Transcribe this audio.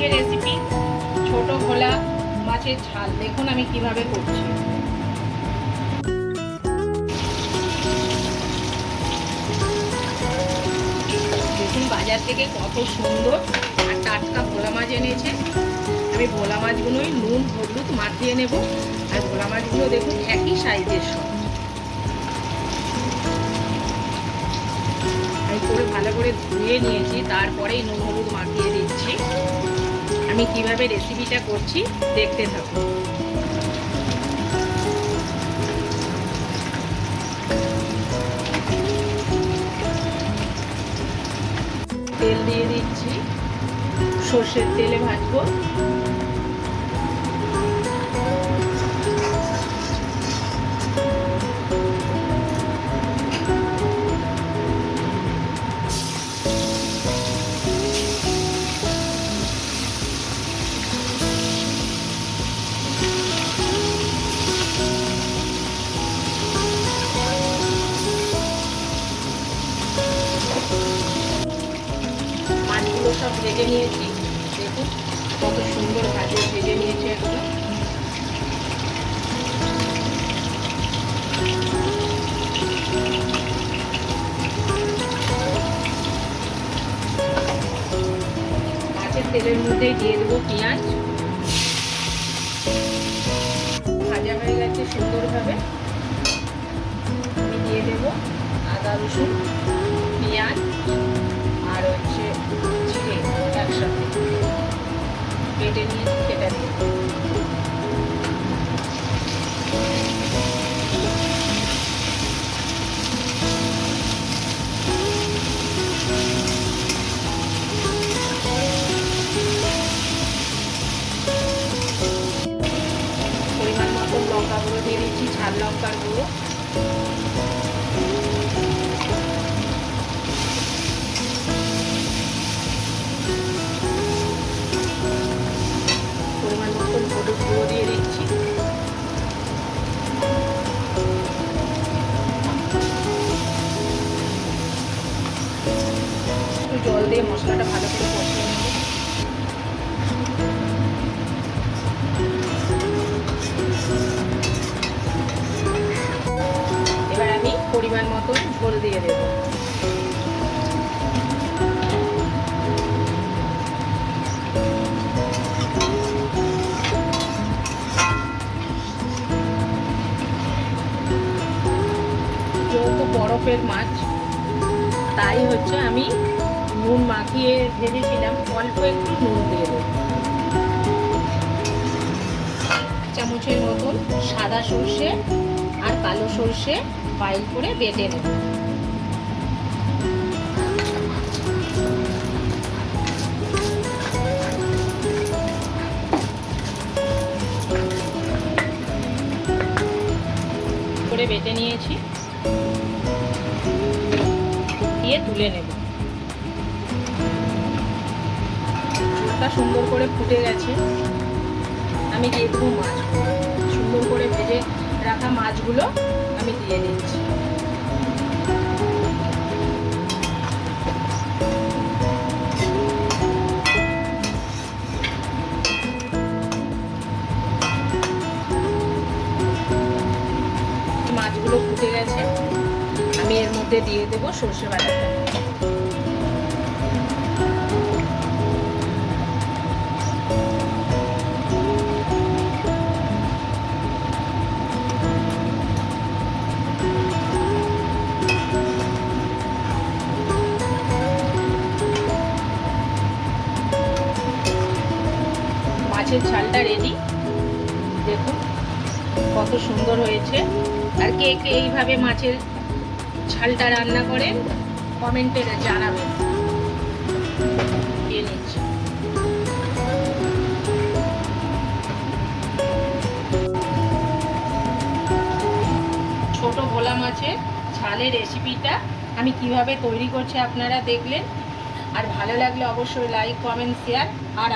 আজকের রেসিপি ছোট ভোলা মাছের ঝাল। দেখুন আমি কীভাবে করছি। দেখুন বাজার থেকে কত সুন্দর আর টাটকা ভোলা মাছ এনেছে। আমি ভোলা মাছগুলোই নুন, হলুদ মাখিয়ে নেব। আর ভোলা মাছগুলো দেখুন একই সাইজের সব। আমি করে ভালো করে ধুয়ে নিয়েছি, তারপরেই নুন, হলুদ মাখিয়ে দিচ্ছি। আমি কীভাবে রেসিপিটা করছি দেখতে থাকুন তেল দিয়ে দিচ্ছি। সর্ষের তেলে ভাজবো। মাছগুলো সব ভেজে নিয়েছি। দেখুন কত সুন্দর ভাজে ভেজে নিয়েছি একদম মাছের তেলের মধ্যে দিয়ে দেবো পেঁয়াজ। ভাজা হয়ে গেছে সুন্দরভাবে। আমি দিয়ে দেবো আদা রসুন। জিরে একসাথে কেটে নিয়ে কেটে দিয়ে পরিমাণ লঙ্কা গুঁড়ো দিয়ে দিচ্ছি ঝাল লঙ্কার গুঁড়ো। জল দিয়ে মশলাটা ভালো করে কষিয়ে নেব। এবার আমি পরিমাণ মতন ঝোল দিয়ে দেবো। বরফের মাছ, তাই হচ্ছে আমি নুন মাখিয়ে ভেবেছিলাম অল্প একটু নুন দিয়ে দেবো। চামচের মতন সাদা সর্ষে আর কালো সর্ষে বাইল করে বেটে নেব। করে বেটে নিয়েছি। দিয়ে তুলে নেব। ঝোলটা সুন্দর করে ফুটে গেছে। আমি দিয়ে দেবো মাছ। সুন্দর করে ভেজে রাখা মাছগুলো আমি দিয়ে দিচ্ছি। মাছগুলো ফুটে গেছে। আমি এর মধ্যে দিয়ে দেবো সর্ষে বাটাটা। মাছের ঝালটা রেডি দেখুন, কত সুন্দর হয়েছে। আর কে কে এইভাবে মাছের ঝালটা রান্না করেন কমেন্টে জানাবেন। ছোট ভোলা মাছের ঝালের রেসিপিটা আমি কীভাবে তৈরি করছি আপনারা দেখলেন। আর ভালো লাগলে অবশ্যই লাইক কমেন্ট শেয়ার আর